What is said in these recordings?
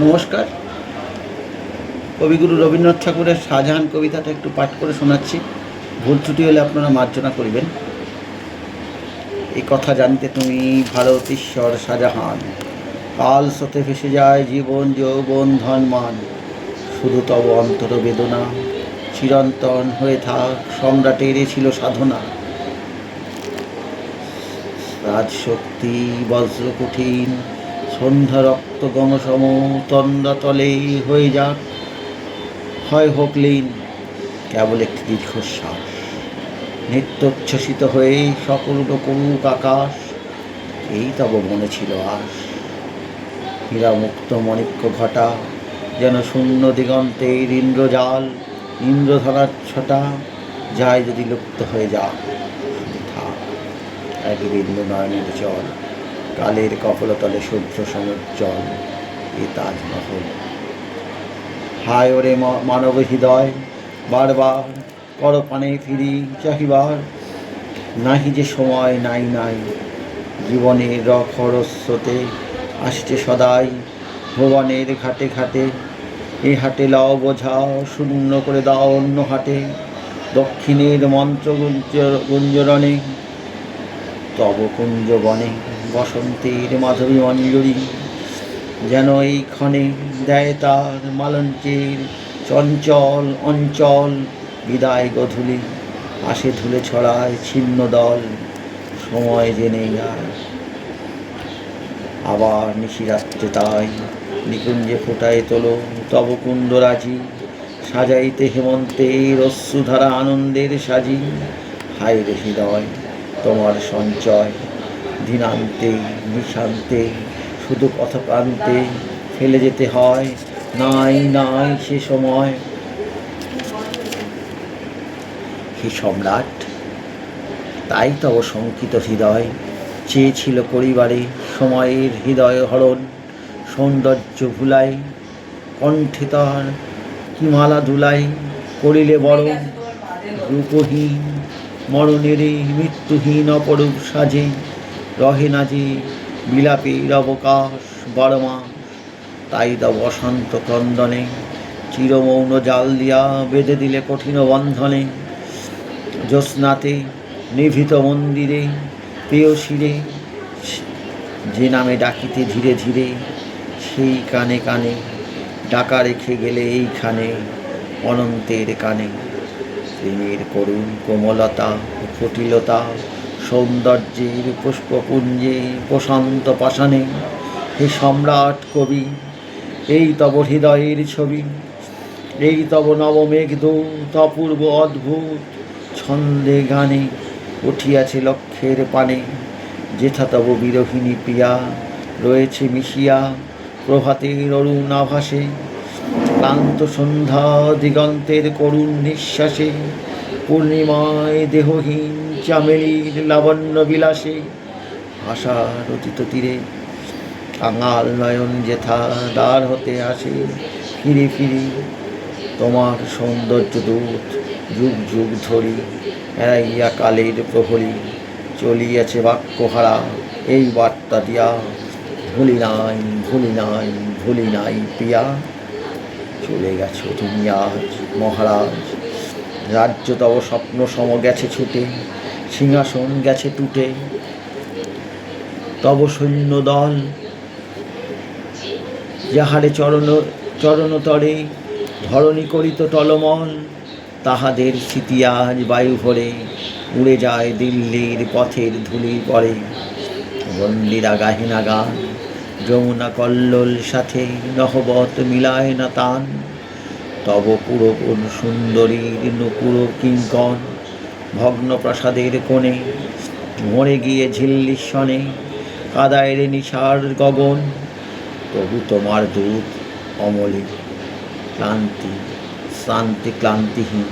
নমস্কার। কবিগুরু রবীন্দ্রনাথ ঠাকুরের শাহজাহান কবিতাটা একটু পাঠ করে শোনাচ্ছি। ভুল ত্রুটি হলে আপনারা মার্জনা করবেন। এই কথা জানতে তুমি ভারত ঈশ্বর শাহজাহান। কাল স্রোতে ভেসে যায় জীবন যৌবন ধনমান। শুধু তব অন্তর বেদনা। চিরন্তন হয়ে থাক সম্রাটের ছিল সাধনা। রাজশক্তি বজ্র কঠিন সন্ধ্যা রক্ত গমসম তলে হয়ে যাক। হয় হোক লীন, কেবল একটি দীর্ঘশ্বাস। নিত্যোচ্ছ্বসিত হয়ে সকল করুক আকাশ, এই তব মনে ছিল আস হীরামুক্ত মণিক্য ঘটা, যেন শূন্য দিগন্তের ইন্দ্রজাল ইন্দ্রধরার ছটা যায় যদি লুপ্ত হয়ে যাক। থাক, এক বিন্দু নয়নের জল। কালের কপলতলে শুভ্র সমুজ্জ্বল এ তাজমহল। হায় ওরে মানব হৃদয়, বারবার কর পানে ফিরি চাহিবার। নাহি যে সময়, নাই নাই, জীবনের রখরস্রোতে আসছে সদাই ভুবনের ঘাটে ঘাটে। এ হাটে লাও বোঝাও শূন্য করে দাও অন্য হাটে। দক্ষিণের মন্ত্র গুঞ্জ- গুঞ্জরণে, তব কুঞ্জ বনে। বসন্তের মাধবী মঞ্জুরি যেন এই ক্ষণে দেয় তার মালঞ্চের চঞ্চল অঞ্চল, বিদায় গধূলি আসে ধুলে ছড়ায় ছিন্ন দল, সময় জেনে আর আবার নিশিরাত্রে তাই নিকুঞ্জে ফোটায় তোলো, তব কুন্দরাজি, সাজাইতে হেমন্তের অশ্রুধারা আনন্দের সাজি, হায় রে হৃদয়, তোমার সঞ্চয়। দিনান্তে, নিশান্তে শুধু পথপ্রান্তে ফেলে যেতে হয়। নাই নাই, সে সময়। হে সম্রাট, তাই তব শঙ্কিত হৃদয় চেয়েছিল পরিবারে সময়ের হৃদয় হরণ, সৌন্দর্য ভুলাই, কণ্ঠে তার হিমালা দুলাই করিলে বড় রূপহীন মরণেরে মৃত্যুহীন অপরূপ সাজে। রহে না রবকাশ মাস তাই তব অশান্ত ক্রন্দনে চিরমৌন জাল দিয়া বেঁধে দিলে কঠিন বন্ধনে। জ্যোৎস্নাতে নিভৃত মন্দিরে প্রেয়সিরে যে নামে ডাকিতে ধীরে ধীরে, সেই কানে কানে ডাকা রেখে গেলে এইখানে অনন্তের কানে। প্রেমের করুণ কোমলতা ও কুটিলতা সৌন্দর্যের পুষ্পপুঞ্জে প্রশান্ত পাষাণে। হে সম্রাট কবি, এই তব হৃদয়ের ছবি। এই তব নবমেঘদূত, অপূর্ব অদ্ভুত ছন্দে গানে উঠিয়াছে লক্ষ্যের পানে। যেথা তব বিরোহিণী প্রিয়া রয়েছে মিশিয়া প্রভাতের অরুণ আভাসে। ক্লান্ত সন্ধ্যা দিগন্তের করুণ নিঃশ্বাসে পূর্ণিমায় দেহহীন চামেলির লাবণ্য বিলাসে আশার অতীত তীরে কাঙাল নয়ন যেথা দ্বার হতে আসে, ফিরে ফিরি তোমার সৌন্দর্য দূত যুগ যুগ ধরি এড়াইয়া কালের প্রহরী চলিয়াছে বাক্যহারা, এই বার্তা দিয়া, ভুলি নাই ভুলি নাই ভুলি নাই প্রিয়া, চলে গেছো তুমি আজ মহারাজ। রাজ্য তব স্বপ্ন সম গেছে ছুটে, সিংহাসন গেছে টুটে তব সৈন্য দল যাহারে চরণ, চরণতরে ধরণী করিত টলমল, তাহাদের স্মৃতি আজ বায়ু ভরে উড়ে যায় দিল্লির পথের ধুলি পড়ে বন্দিরা গাহিনা গান, যমুনা কল্লোল সাথে নহবত মিলায় না তান। তব পুরো কোন সুন্দরীর নুপুর কিঙ্কন ভগ্ন প্রাসাদের কোণে, মরে গিয়ে ঝিল্লির সনে কাদায় রে নিশার গগন, তবু তোমার দূত অমলে, ক্লান্তি শান্তি ক্লান্তিহীন,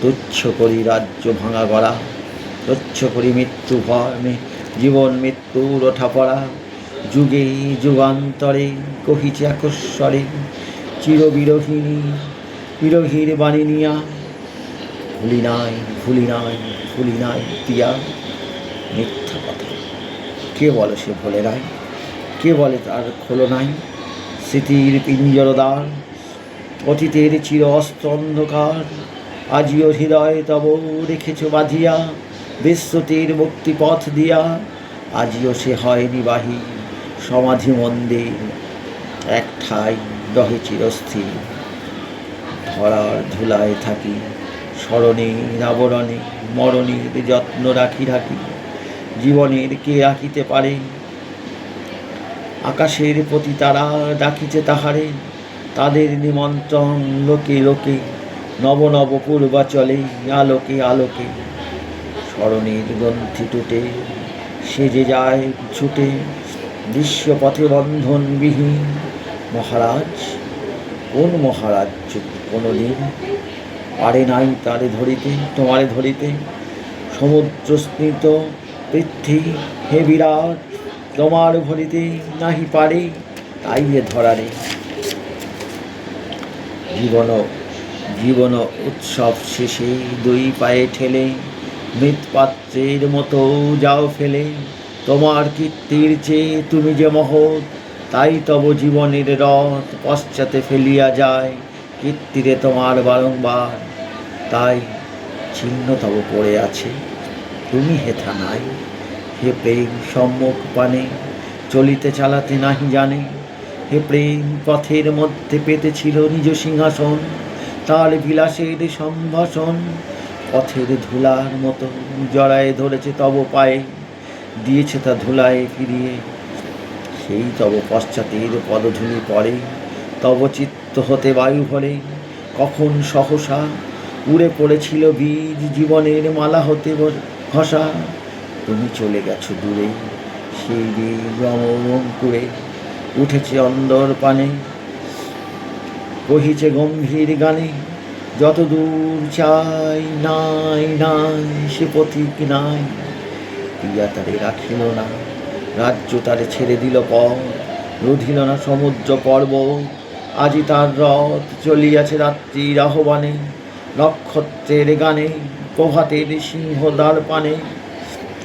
তুচ্ছ করি রাজ্য ভাঙা গড়া তুচ্ছ করি মৃত্যু জীবন মৃত্যুর ওঠা পড়া যুগে যুগান্তরে কহিছে একস্বরে চিরবিরোহিণী বিরোহীর বাণী নিয়া ভুলি নাই ভুলি নাই ভুলি নাই পিয়া মিথ্যা কথা। কে বলে সে ভোলে নাই কে বলে তার খোলো নাই স্মৃতির পিঞ্জরদ্বার অতীতের চির অস্ত অন্ধকার, আজিও হৃদয় তব রেখেছ বাঁধিয়া, বিশ্বতীর মুক্তিপথ দিয়া, আজিও সে হয় নিবাহী সমাধি মন্দির এক ঠাই রহে চিরস্থির। ধরার ধুলায় থাকি, স্মরণে, আবরণে মরণের যত্ন রাখি রাখি। জীবনের কে রাখিতে পারে? আকাশের প্রতি তারা ডাকিছে তাহারে, তাদের নিমন্ত্রণ লোকে লোকে, নব নব পূর্বাচলে, আলোকে আলোকে। স্মরণের গ্রন্থি টুটে, সেজে যায়, ছুটে বিশ্বপথে বন্ধনবিহীন। মহারাজ কোন মহারাজ কোনোদিন পারে নাই তারে ধরিতে, তোমারে ধরিতে। সমুদ্র স্মৃত পৃথ্বী হে বিরাট, তোমার ভরিতে নাহি পারে, তাই এ ধরারে জীবন জীবন উৎসব শেষে দুই পায়ে ঠেলে, মৃৎপাত্রের মতো যাও ফেলে। তোমার কীর্তির চেয়ে তুমি যে মহৎ তাই তব জীবনের রথ পশ্চাতে ফেলিয়া যায় কীর্তিরে তোমার বারংবার। তাই চিহ্ন তব পড়ে আছে, তুমি হেথা নাই। হে প্রেম সম্মুখ পানে, চলিতে চালাতে নাহি জানে। হে প্রেম পথের মধ্যে পেতেছিল নিজ সিংহাসন, তার বিলাসের সম্ভাষণ। পথের ধুলার মতো জড়ায় ধরেছে তব পায়ে, দিয়েছে তা ধুলায় ফিরিয়ে। সেই তব পশ্চাতের পদধূলি পড়ে, তব চিত্ত হতে বায়ু ভরে। কখন সহসা উড়ে পড়েছিল বীজ জীবনের মালা হতে ঘষা। তুমি চলে গেছো দূরে, সেই বীজ অঙ্কুরে উঠেছে অন্দর পানে কহিছে গম্ভীর গানে যত দূর চাই, নাই নাই, সে পথিক নাই। প্রিয়া তারে রাখিল না রাজ্য তারে ছেড়ে দিল পর রুধিল না সমুদ্র পর্ব আজি তার রথ চলিয়াছে রাত্রির আহ্বানে। নক্ষত্রের গানে প্রভাতের সিংহ দ্বার পানে।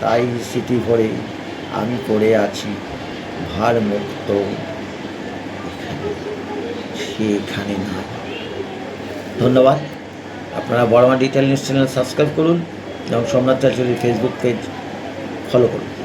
তাই স্মৃতি ভরে আমি পড়ে আছি ভার মুক্ত সে এখানে নাই। ধন্যবাদ। আপনারা Boroma detail news channel subscribe করুন এবং সোমনাথ চাচুরির ফেসবুক পেজ ফলো করুন।